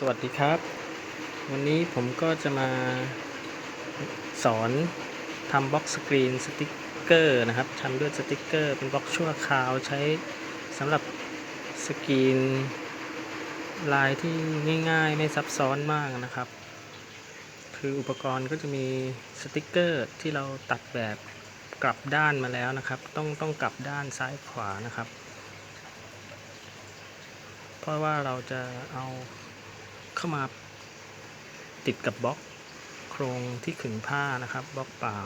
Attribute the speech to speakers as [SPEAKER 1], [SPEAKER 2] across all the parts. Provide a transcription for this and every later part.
[SPEAKER 1] สวัสดีครับ วันนี้ผมก็จะมาสอนทำบล็อกสกรีนสติกเกอร์นะครับทำด้วยสติกเกอร์ เป็นบล็อกชั่วคราวใช้สำหรับสกรีนลายที่ง่ายๆ ไม่ซับซ้อนมากนะครับ คืออุปกรณ์ก็จะมีสติกเกอร์ที่เราตัดแบบกลับด้านมาแล้วนะครับ ต้องต้องกลับด้านซ้ายขวานะครับ เพราะว่าเราจะเอา เข้ามาติดกับบล็อกโครงที่ขึงผ้านะครับบล็อกเปล่า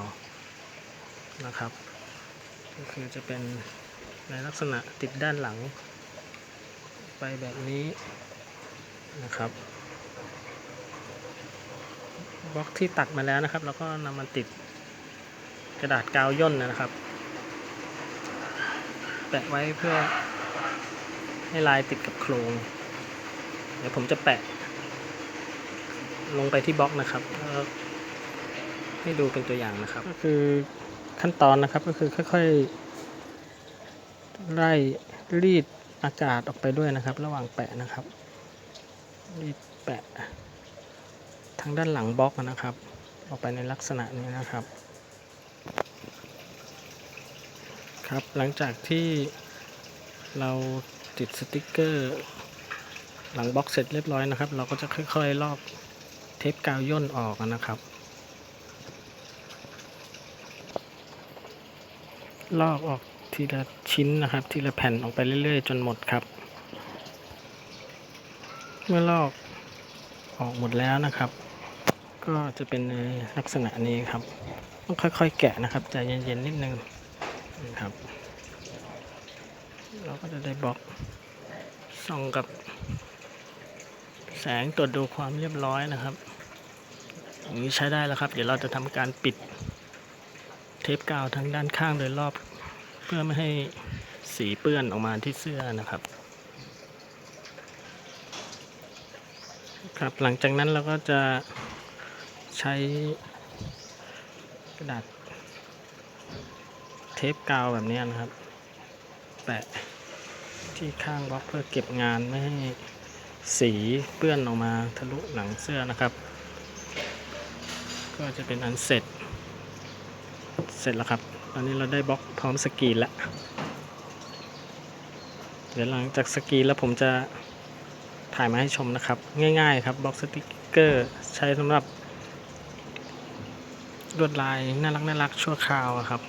[SPEAKER 1] นะครับ ก็คือจะเป็นในลักษณะติดด้านหลัง ไปแบบนี้นะครับบล็อกที่ตัดมาแล้วนะครับ แล้วก็นำมาติดกระดาษกาวย่นนะครับ แปะไว้เพื่อให้ลายติดกับโครง เดี๋ยวผมจะแปะ ลงไปที่บล็อกนะครับให้ดูเป็นตัวอย่างนะครับ ก็คือขั้นตอนนะครับก็คือค่อยๆไล่รีดอากาศออกไปด้วยนะครับ ระหว่างแปะนะครับรีดแปะ ทางด้านหลังบล็อกนะครับ ออกไปในลักษณะนี้นะครับ ครับหลังจากที่เราติดสติกเกอร์ หลังบล็อกเสร็จเรียบร้อยนะครับ เราก็จะค่อยๆลอก เทปกาวย่นออกนะครับ ลอกออกทีละชิ้นนะครับ ทีละแผ่นออกไปเรื่อย ๆ จนหมดครับ เมื่อลอกออกหมดแล้วนะครับ ก็จะเป็นลักษณะนี้ครับต้องค่อย ๆ แกะนะครับใจเย็นๆนิดนึงนะครับ เราก็จะได้บล็อกส่องกับ แสงตรวจดูความเรียบร้อยนะครับอย่างนี้ใช้ได้แล้วครับ เดี๋ยวเราจะทำการปิดเทปกาวทางด้านข้างโดยรอบ เพื่อไม่ให้สีเปื้อนออกมาที่เสื้อนะครับ ครับหลังจากนั้นเราก็จะใช้กระดาษเทปกาวแบบนี้นะครับ แปะที่ข้างบล็อกเพื่อเก็บงานไม่ให้ สีเปื้อนออกมาทะลุหนังเสื้อนะครับ ก็จะเป็นอันเสร็จ เสร็จแล้วครับ ตอนนี้เราได้บล็อกพร้อมสกีนแล้ว เดี๋ยวหลังจากสกีนแล้วผมจะถ่ายมาให้ชมนะครับ ง่ายๆครับบล็อกสติกเกอร์ใช้สำหรับลวดลายน่ารักน่ารักชั่วคราวครับ